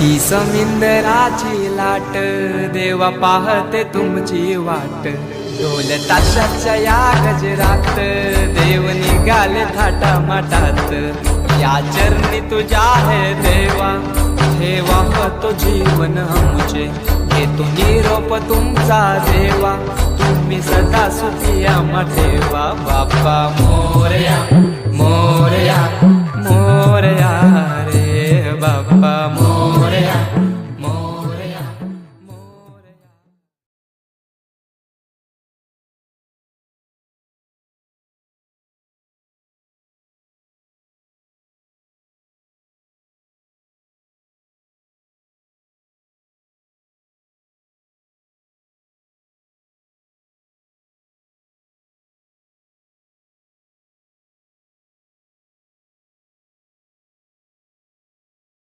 ही समिंदराची लाट देवा पाहते तुमची वाट. ढोल ताशाच्या या गजरात देव निघाले थाटा माटात या चरणी तुझ्या आहे देवा ठेवा तो जीवन आमचे. घेतो निरोप तुमचा देवा तुम्ही सदा सुखिया मठेवा बाप्पा मोरया. मोरया मोरया रे बाप्पा मोरया